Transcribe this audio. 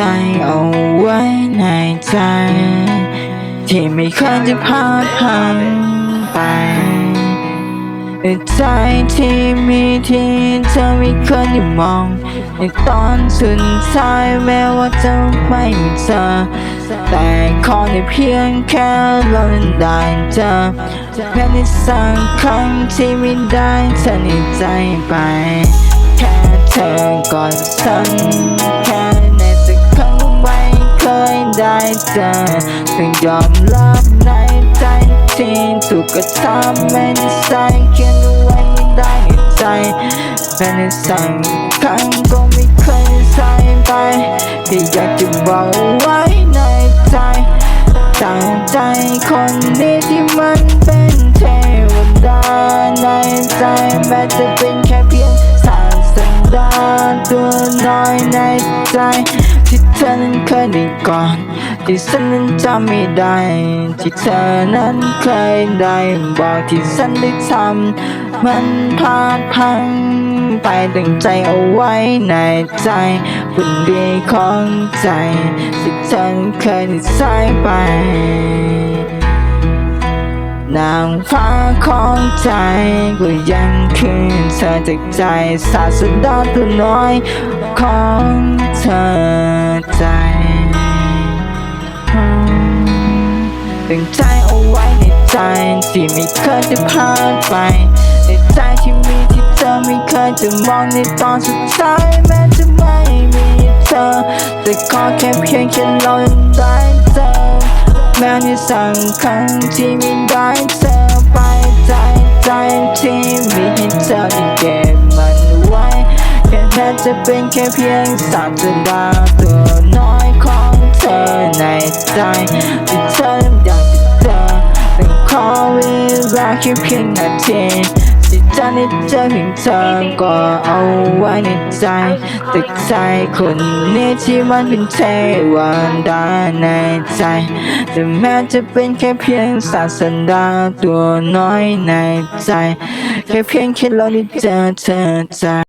ใจเอาไว้ในใจ ที่ไม่เคยจะพาดพลังไปใจที่มีที่เธอไม่เคยได้มองในตอนสุดท้ายแม้ว่าจะไม่มีเธอแต่ขอในเพียงแค่เราได้เจอแม้ในสักครั้งที่ไม่ได้เธอในใจไป แค่เธอก่อนฉันแค่ ยเจอต้องยอมรับในใจที่ถูกกระทำไม่ได้ใส่เขียนเอาไว้ไม่ได้ในใจแม้ในสักครั้งก็ไม่เคยใส่ไปที่อยากจะบอกไว้ในใจตั้งใจคนนี้ที่มันเป็นเทวดาในใจแม้จะเป็นแค่เพียงสารสันดานตัวน้อยในใจ นั้นเคยได้ก่อน ที่ฉันนั้นจำไม่ได้ ที่เธอนั้นเคยได้บอกที่ฉันได้ทำมันพลาดพลังไปตั้งใจเอาไว้ในใจคนดีของใจ ที่เธอนั้นเคยได้สายไปนางฟ้าของใจก็ยังคืนเธอจากใจศาสดาตัวน้อยของ ตั้งใจเอาไว้ในใจที่ไม่เคยจะพลาดไป ในใจที่มีที่เธอไม่เคยจะมองในตอนสุดท้ายแม้จะไม่มีเธอแต่ขอแค่เพียงแค่เรายังได้เจอแม้ในสักครั้งที่ไม่ได้เธอไปใจใจที่มีให้เธอไดเก็บมันไว้แค่แค่จะเป็นแค่เพียงสัตว์ดาวตัวน้อยของเธอในใจที่เธอยากจะเจอ เป็นขอเวลาแค่เพียงนาทีที่จะได้เจอเพียงเธอก็เอาไว้ในใจแต่ใจคนนี้ที่มันเป็นเทวันดาในใจ แต่แม้จะเป็นแค่เพียงศาสดาตัวน้อยในใจ แค่เพียงแค่เราได้เจอเธอใจ